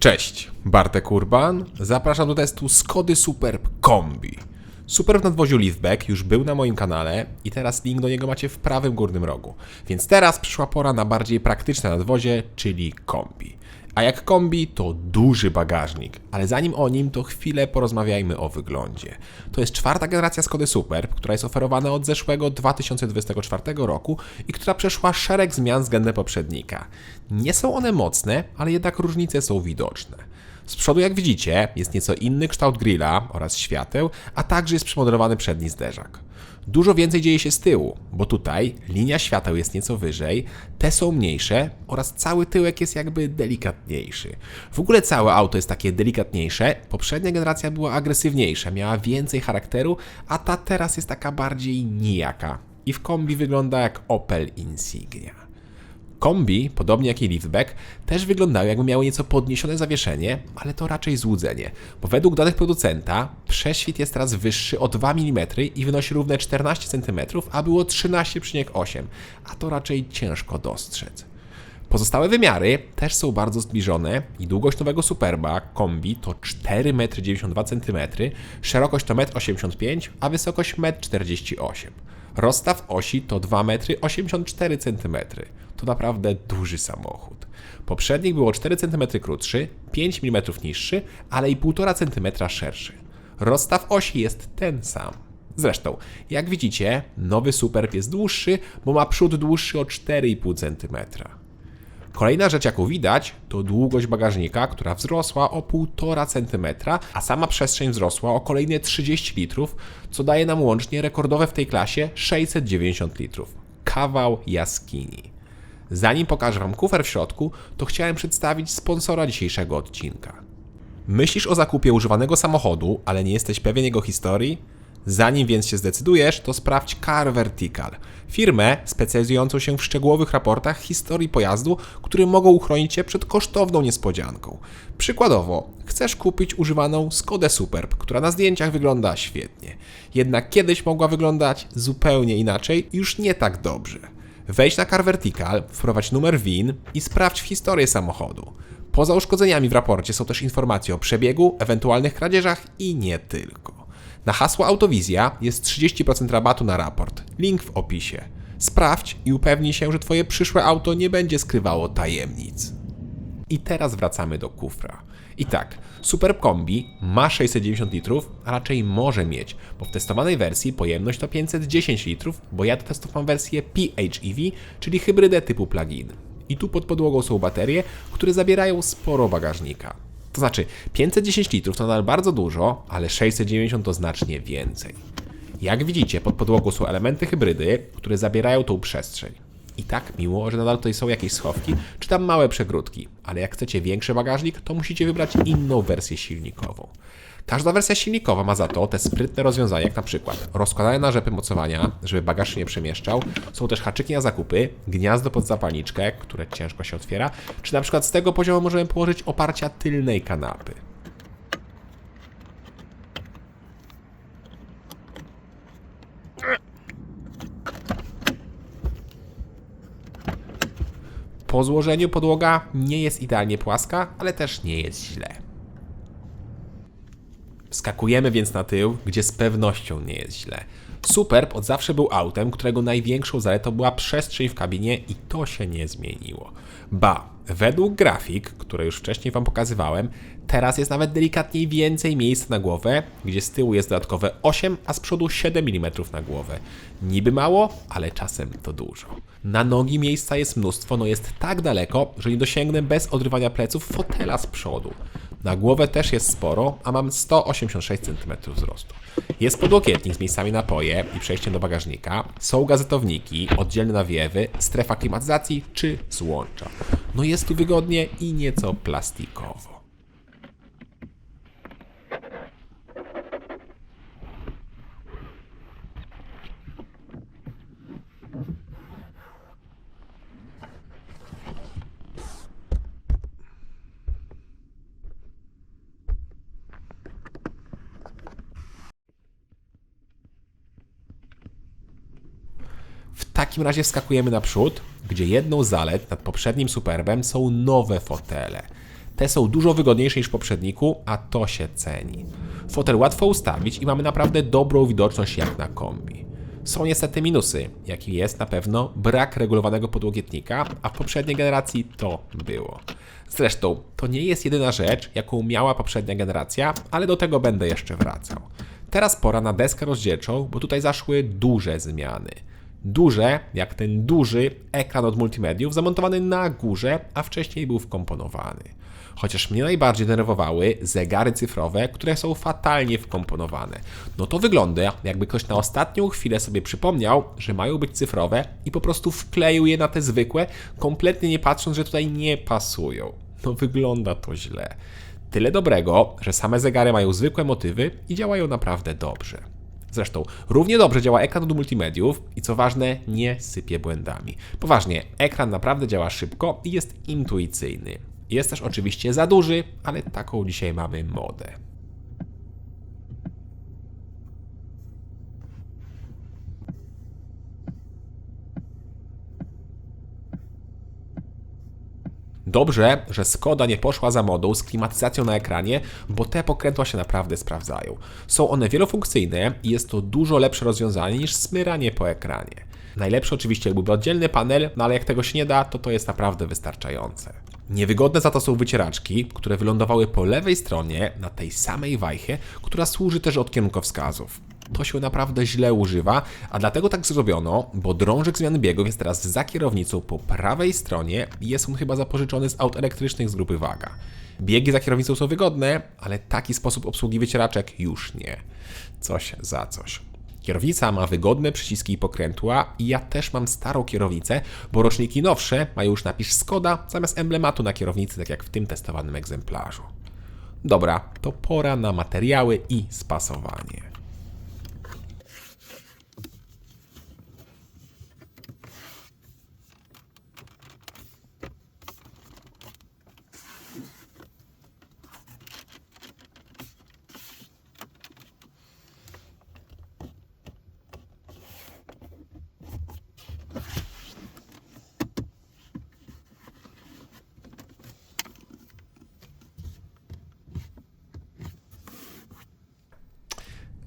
Cześć, Bartek Urban. Zapraszam do testu Skody Superb Kombi. Superb w nadwoziu Liftback już był na moim kanale i teraz link do niego macie w prawym górnym rogu. Więc teraz przyszła pora na bardziej praktyczne nadwozie, czyli kombi. A jak kombi, to duży bagażnik, ale zanim o nim, to chwilę porozmawiajmy o wyglądzie. To jest czwarta generacja Skody Superb, która jest oferowana od zeszłego 2024 roku i która przeszła szereg zmian względem poprzednika. Nie są one mocne, ale jednak różnice są widoczne. Z przodu, jak widzicie, jest nieco inny kształt grilla oraz świateł, a także jest przemodelowany przedni zderzak. Dużo więcej dzieje się z tyłu, bo tutaj linia świateł jest nieco wyżej, te są mniejsze oraz cały tyłek jest jakby delikatniejszy. W ogóle całe auto jest takie delikatniejsze, poprzednia generacja była agresywniejsza, miała więcej charakteru, a ta teraz jest taka bardziej nijaka. I w kombi wygląda jak Opel Insignia. Kombi, podobnie jak i liftback, też wyglądały jakby miały nieco podniesione zawieszenie, ale to raczej złudzenie, bo według danych producenta prześwit jest teraz wyższy o 2 mm i wynosi równe 14 cm, a było 13,8, a to raczej ciężko dostrzec. Pozostałe wymiary też są bardzo zbliżone i długość nowego Superba kombi to 4,92 cm, szerokość to 1,85 m, a wysokość 1,48 m. Rozstaw osi to 2,84 cm. To naprawdę duży samochód. Poprzednik było 4 cm krótszy, 5 mm niższy, ale i 1,5 cm szerszy. Rozstaw osi jest ten sam. Zresztą, jak widzicie, nowy Superb jest dłuższy, bo ma przód dłuższy o 4,5 cm. Kolejna rzecz, jaką widać, to długość bagażnika, która wzrosła o 1,5 cm, a sama przestrzeń wzrosła o kolejne 30 litrów, co daje nam łącznie rekordowe w tej klasie 690 litrów. Kawał jaskini. Zanim pokażę Wam kufer w środku, to chciałem przedstawić sponsora dzisiejszego odcinka. Myślisz o zakupie używanego samochodu, ale nie jesteś pewien jego historii? Zanim więc się zdecydujesz, to sprawdź Car Vertical, firmę specjalizującą się w szczegółowych raportach historii pojazdu, które mogą uchronić Cię przed kosztowną niespodzianką. Przykładowo, chcesz kupić używaną Skodę Superb, która na zdjęciach wygląda świetnie, jednak kiedyś mogła wyglądać zupełnie inaczej i już nie tak dobrze. Wejdź na Car Vertical, wprowadź numer WIN i sprawdź historię samochodu. Poza uszkodzeniami w raporcie są też informacje o przebiegu, ewentualnych kradzieżach i nie tylko. Na hasło Autowizja jest 30% rabatu na raport. Link w opisie. Sprawdź i upewnij się, że Twoje przyszłe auto nie będzie skrywało tajemnic. I teraz wracamy do kufra. I tak, Super Kombi ma 690 litrów, a raczej może mieć, bo w testowanej wersji pojemność to 510 litrów, bo ja testowałem wersję PHEV, czyli hybrydę typu plug-in. I tu pod podłogą są baterie, które zabierają sporo bagażnika. To znaczy, 510 litrów to nadal bardzo dużo, ale 690 to znacznie więcej. Jak widzicie, pod podłogą są elementy hybrydy, które zabierają tą przestrzeń. I tak miło, że nadal tutaj są jakieś schowki, czy tam małe przegródki, ale jak chcecie większy bagażnik, to musicie wybrać inną wersję silnikową. Każda wersja silnikowa ma za to te sprytne rozwiązania, jak na przykład rozkładane narzępy mocowania, żeby bagaż się nie przemieszczał. Są też haczyki na zakupy, gniazdo pod zapalniczkę, które ciężko się otwiera, czy na przykład z tego poziomu możemy położyć oparcia tylnej kanapy. Po złożeniu podłoga nie jest idealnie płaska, ale też nie jest źle. Wskakujemy więc na tył, gdzie z pewnością nie jest źle. Superb od zawsze był autem, którego największą zaletą była przestrzeń w kabinie i to się nie zmieniło. Ba, według grafik, które już wcześniej Wam pokazywałem, teraz jest nawet delikatniej więcej miejsca na głowę, gdzie z tyłu jest dodatkowe 8, a z przodu 7 mm na głowę. Niby mało, ale czasem to dużo. Na nogi miejsca jest mnóstwo, no jest tak daleko, że nie dosięgnę bez odrywania pleców fotela z przodu. Na głowę też jest sporo, a mam 186 cm wzrostu. Jest podłokietnik z miejscami na poje i przejściem do bagażnika, są gazetowniki, oddzielne nawiewy, strefa klimatyzacji czy złącza. No jest tu wygodnie i nieco plastikowo. W takim razie wskakujemy naprzód, gdzie jedną z zalet nad poprzednim Superbem są nowe fotele. Te są dużo wygodniejsze niż w poprzedniku, a to się ceni. Fotel łatwo ustawić i mamy naprawdę dobrą widoczność jak na kombi. Są niestety minusy, jaki jest na pewno brak regulowanego podłokietnika, a w poprzedniej generacji to było. Zresztą, to nie jest jedyna rzecz, jaką miała poprzednia generacja, ale do tego będę jeszcze wracał. Teraz pora na deskę rozdzielczą, bo tutaj zaszły duże zmiany. Duże, jak ten duży ekran od multimediów zamontowany na górze, a wcześniej był wkomponowany. Chociaż mnie najbardziej denerwowały zegary cyfrowe, które są fatalnie wkomponowane. No to wygląda, jakby ktoś na ostatnią chwilę sobie przypomniał, że mają być cyfrowe i po prostu wkleił je na te zwykłe, kompletnie nie patrząc, że tutaj nie pasują. No wygląda to źle. Tyle dobrego, że same zegary mają zwykłe motywy i działają naprawdę dobrze. Zresztą równie dobrze działa ekran do multimediów i co ważne, nie sypie błędami. Poważnie, ekran naprawdę działa szybko i jest intuicyjny. Jest też oczywiście za duży, ale taką dzisiaj mamy modę. Dobrze, że Skoda nie poszła za modą z klimatyzacją na ekranie, bo te pokrętła się naprawdę sprawdzają. Są one wielofunkcyjne i jest to dużo lepsze rozwiązanie niż smyranie po ekranie. Najlepsze oczywiście byłby oddzielny panel, no ale jak tego się nie da, to to jest naprawdę wystarczające. Niewygodne za to są wycieraczki, które wylądowały po lewej stronie na tej samej wajchie, która służy też od kierunkowskazów. To się naprawdę źle używa, a dlatego tak zrobiono, bo drążek zmiany biegów jest teraz za kierownicą po prawej stronie i jest on chyba zapożyczony z aut elektrycznych z grupy Waga. Biegi za kierownicą są wygodne, ale taki sposób obsługi wycieraczek już nie. Coś za coś. Kierownica ma wygodne przyciski i pokrętła i ja też mam starą kierownicę, bo roczniki nowsze mają już napis Skoda zamiast emblematu na kierownicy, tak jak w tym testowanym egzemplarzu. Dobra, to pora na materiały i spasowanie.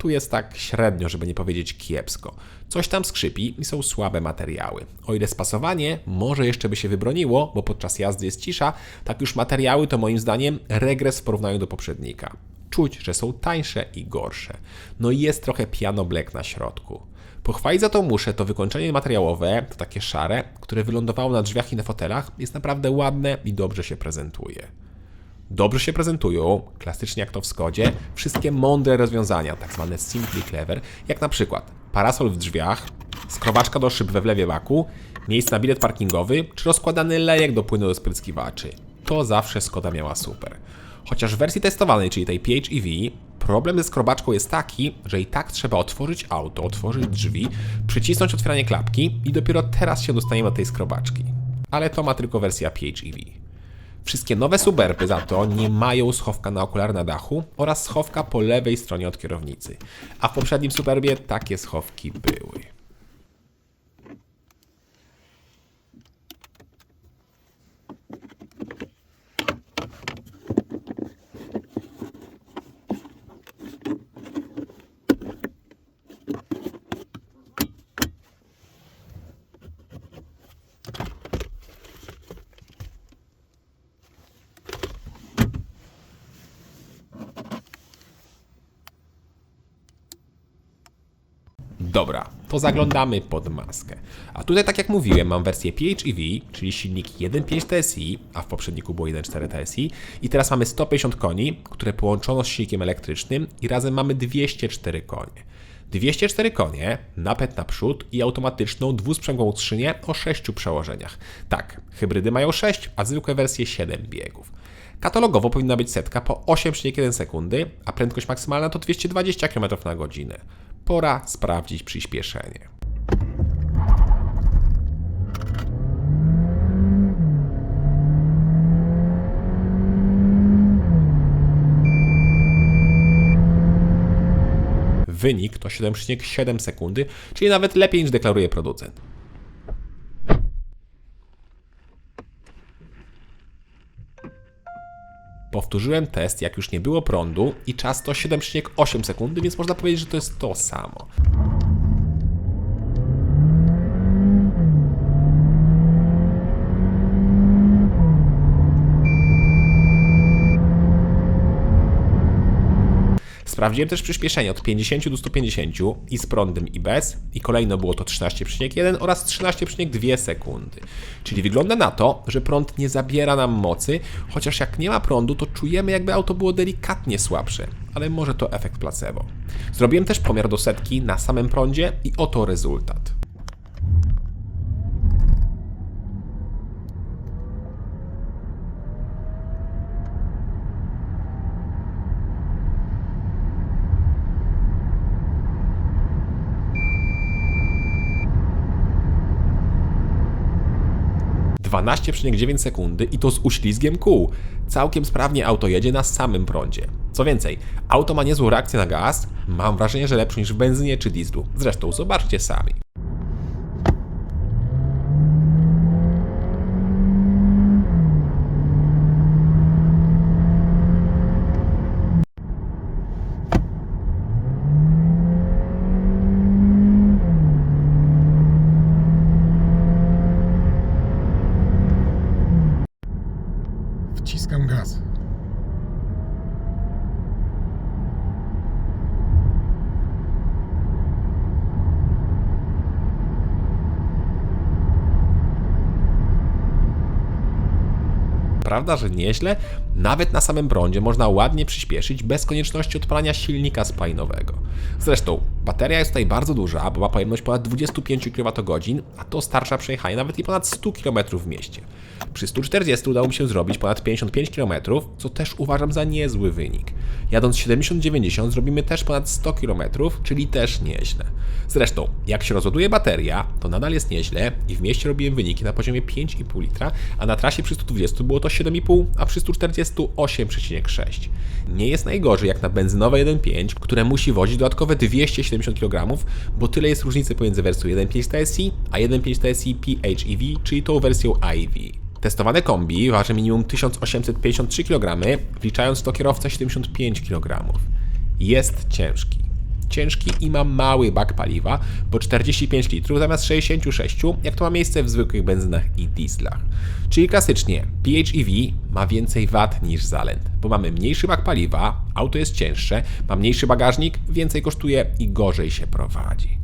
Tu jest tak średnio, żeby nie powiedzieć kiepsko. Coś tam skrzypi i są słabe materiały. O ile spasowanie może jeszcze by się wybroniło, bo podczas jazdy jest cisza, tak już materiały to moim zdaniem regres w porównaniu do poprzednika. Czuć, że są tańsze i gorsze. No i jest trochę piano black na środku. Pochwalić za to muszę, to wykończenie materiałowe, to takie szare, które wylądowało na drzwiach i na fotelach, jest naprawdę ładne i dobrze się prezentuje dobrze się prezentują, klasycznie jak to w Skodzie, wszystkie mądre rozwiązania, tak zwane simply clever, jak na przykład parasol w drzwiach, skrobaczka do szyb we wlewie baku, miejsce na bilet parkingowy, czy rozkładany lejek do płynu do spryskiwaczy. To zawsze Skoda miała super. Chociaż w wersji testowanej, czyli tej PHEV, problem ze skrobaczką jest taki, że i tak trzeba otworzyć auto, otworzyć drzwi, przycisnąć otwieranie klapki i dopiero teraz się dostaniemy do tej skrobaczki. Ale to ma tylko wersja PHEV. Wszystkie nowe Suburby za to nie mają schowka na okular na dachu oraz schowka po lewej stronie od kierownicy. A w poprzednim Superbie takie schowki były. Dobra, to zaglądamy pod maskę. A tutaj, tak jak mówiłem, mam wersję PHEV, czyli silnik 1.5 TSI, a w poprzedniku było 1.4 TSI. I teraz mamy 150 koni, które połączono z silnikiem elektrycznym i razem mamy 204 konie. 204 konie, napęd naprzód i automatyczną dwusprzęgłową skrzynię o 6 przełożeniach. Tak, hybrydy mają 6, a zwykłe wersje 7 biegów. Katalogowo powinna być setka po 8,1 sekundy, a prędkość maksymalna to 220 km na godzinę pora sprawdzić przyspieszenie. Wynik to 7,7 sekundy, czyli nawet lepiej niż deklaruje producent. Powtórzyłem test, jak już nie było prądu i czas to 7,8 sekundy, więc można powiedzieć, że to jest to samo. Sprawdziłem też przyspieszenie od 50 do 150 i z prądem i bez i kolejno było to 13,1 oraz 13,2 sekundy. Czyli wygląda na to, że prąd nie zabiera nam mocy, chociaż jak nie ma prądu, to czujemy jakby auto było delikatnie słabsze, ale może to efekt placebo. Zrobiłem też pomiar do setki na samym prądzie i oto rezultat. Dwanaście 12,9 sekundy i to z uślizgiem kół. Całkiem sprawnie auto jedzie na samym prądzie. Co więcej, auto ma niezłą reakcję na gaz, mam wrażenie, że lepszą niż w benzynie czy dieslu. Zresztą zobaczcie sami. Wciskam gaz. Prawda, że nieźle? Nawet na samym prądzie można ładnie przyspieszyć bez konieczności odpalania silnika spalinowego. Zresztą, bateria jest tutaj bardzo duża, bo ma pojemność ponad 25 kWh, a to starcza przejechanie nawet i ponad 100 km w mieście. Przy 140 udało mi się zrobić ponad 55 km, co też uważam za niezły wynik. Jadąc 70-90 zrobimy też ponad 100 km, czyli też nieźle. Zresztą, jak się rozładuje bateria, to nadal jest nieźle i w mieście robiłem wyniki na poziomie 5,5 litra, a na trasie przy 120 było to 7,5, a przy 140 8,6. Nie jest najgorzej jak na benzynowe 1.5, które musi wozić dodatkowe 270 kg, bo tyle jest różnicy pomiędzy wersją 1.5 TSI a 1.5 TSI PHEV, czyli tą wersją iV. Testowane kombi waży minimum 1853 kg, wliczając to kierowca 75 kg. Jest ciężki ciężki i ma mały bak paliwa, bo 45 litrów zamiast 66, jak to ma miejsce w zwykłych benzynach i dieslach. Czyli klasycznie PHEV ma więcej wad niż zalet, bo mamy mniejszy bak paliwa, auto jest cięższe, ma mniejszy bagażnik, więcej kosztuje i gorzej się prowadzi.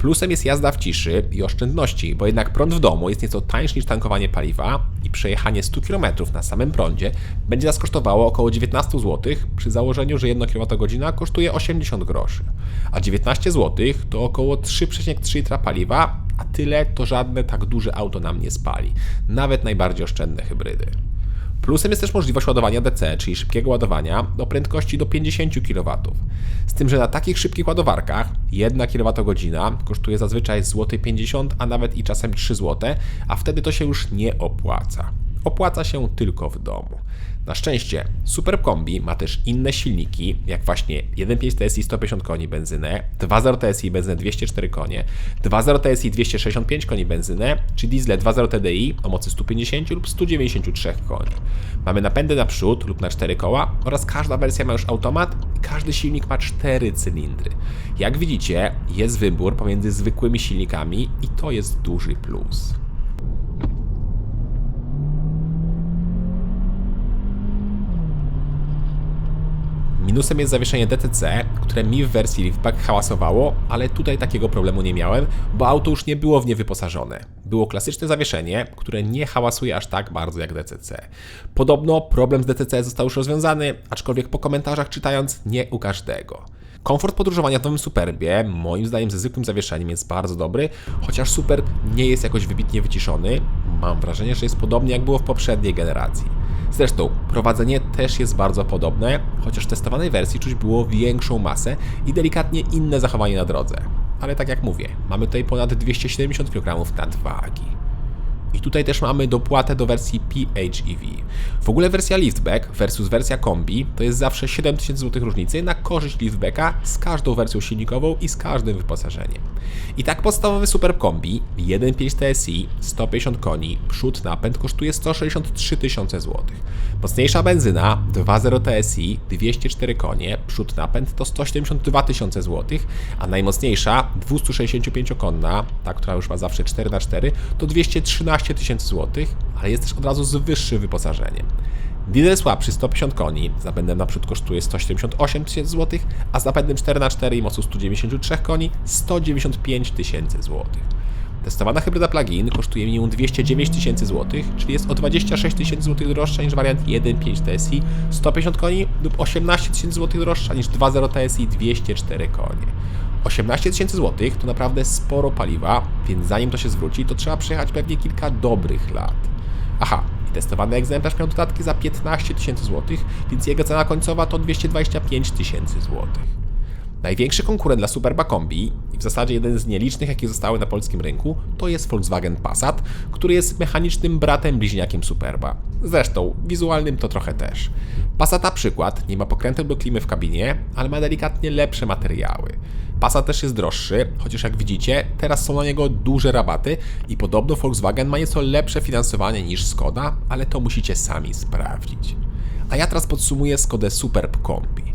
Plusem jest jazda w ciszy i oszczędności, bo jednak prąd w domu jest nieco tańszy niż tankowanie paliwa i przejechanie 100 km na samym prądzie będzie nas kosztowało około 19 zł przy założeniu, że 1 kWh kosztuje 80 groszy, a 19 zł to około 3,3 litra paliwa, a tyle to żadne tak duże auto nam nie spali, nawet najbardziej oszczędne hybrydy. Plusem jest też możliwość ładowania DC, czyli szybkiego ładowania do prędkości do 50 kW. Z tym, że na takich szybkich ładowarkach 1 kWh kosztuje zazwyczaj złoty 50, a nawet i czasem 3 zł, a wtedy to się już nie opłaca. Opłaca się tylko w domu. Na szczęście Super Kombi ma też inne silniki, jak właśnie 1.5 TSI 150 koni benzynę, 2.0 TSI benzynę 204 konie, 2.0 TSI 265 koni benzynę, czy diesle 2.0 TDI o mocy 150 lub 193 koni. Mamy napędy na przód lub na 4 koła oraz każda wersja ma już automat i każdy silnik ma 4 cylindry. Jak widzicie, jest wybór pomiędzy zwykłymi silnikami i to jest duży plus. Minusem jest zawieszenie DTC, które mi w wersji Liftback hałasowało, ale tutaj takiego problemu nie miałem, bo auto już nie było w nie wyposażone. Było klasyczne zawieszenie, które nie hałasuje aż tak bardzo jak DCC. Podobno problem z DTC został już rozwiązany, aczkolwiek po komentarzach czytając nie u każdego. Komfort podróżowania w nowym Superbie, moim zdaniem ze zwykłym zawieszeniem, jest bardzo dobry, chociaż Superb nie jest jakoś wybitnie wyciszony. Mam wrażenie, że jest podobnie jak było w poprzedniej generacji. Zresztą prowadzenie też jest bardzo podobne, chociaż w testowanej wersji czuć było większą masę i delikatnie inne zachowanie na drodze. Ale tak jak mówię, mamy tutaj ponad 270 kg nadwagi. I tutaj też mamy dopłatę do wersji PHEV. W ogóle wersja liftback versus wersja kombi to jest zawsze 7000 zł różnicy na korzyść liftbacka z każdą wersją silnikową i z każdym wyposażeniem. I tak podstawowy Super Kombi 1.5 TSI 150 koni, przód napęd kosztuje 163 tysiące złotych. Mocniejsza benzyna 2.0 TSI 204 konie, przód napęd to 172 tysiące złotych, a najmocniejsza 265-konna, ta, która już ma zawsze 4x4, to 213 tysięcy złotych, ale jest też od razu z wyższym wyposażeniem. Diesel słabszy 150 koni, z napędem naprzód kosztuje 178 tysięcy złotych, a z napędem 4x4 i mocą 193 koni 195 tysięcy złotych. Testowana hybryda plug-in kosztuje minimum 209 tysięcy złotych, czyli jest o 26 tysięcy złotych droższa niż wariant 1.5 TSI 150 koni lub 18 tysięcy złotych droższa niż 2.0 TSI 204 konie. 18 tysięcy złotych to naprawdę sporo paliwa, więc zanim to się zwróci, to trzeba przejechać pewnie kilka dobrych lat. Aha, i testowany egzemplarz miał dodatki za 15 tysięcy złotych, więc jego cena końcowa to 225 tysięcy złotych. Największy konkurent dla Superba Kombi i w zasadzie jeden z nielicznych, jakie zostały na polskim rynku, to jest Volkswagen Passat, który jest mechanicznym bratem bliźniakiem Superba. Zresztą, wizualnym to trochę też. Passat na przykład nie ma pokręteł do klimy w kabinie, ale ma delikatnie lepsze materiały. Passat też jest droższy, chociaż jak widzicie, teraz są na niego duże rabaty i podobno Volkswagen ma nieco lepsze finansowanie niż Skoda, ale to musicie sami sprawdzić. A ja teraz podsumuję Skodę Superb Kombi.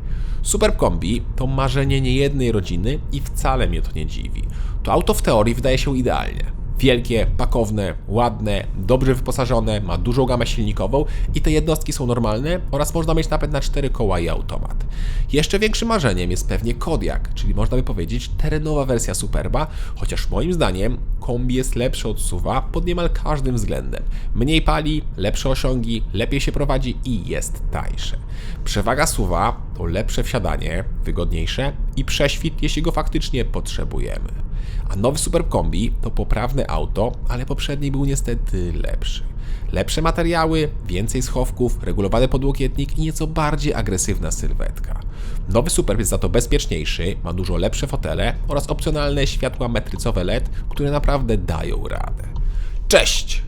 Superb Kombi to marzenie niejednej rodziny i wcale mnie to nie dziwi. To auto w teorii wydaje się idealnie. Wielkie, pakowne, ładne, dobrze wyposażone, ma dużą gamę silnikową i te jednostki są normalne oraz można mieć napęd na 4 koła i automat. Jeszcze większym marzeniem jest pewnie Kodiak, czyli można by powiedzieć terenowa wersja Superba, chociaż moim zdaniem kombi jest lepszy od SUVa pod niemal każdym względem. Mniej pali, lepsze osiągi, lepiej się prowadzi i jest tańsze. Przewaga SUVa to lepsze wsiadanie, wygodniejsze i prześwit, jeśli go faktycznie potrzebujemy. A nowy Super Kombi to poprawne auto, ale poprzedni był niestety lepszy. Lepsze materiały, więcej schowków, regulowany podłokietnik i nieco bardziej agresywna sylwetka. Nowy Superb jest za to bezpieczniejszy, ma dużo lepsze fotele oraz opcjonalne światła metrycowe LED, które naprawdę dają radę. Cześć!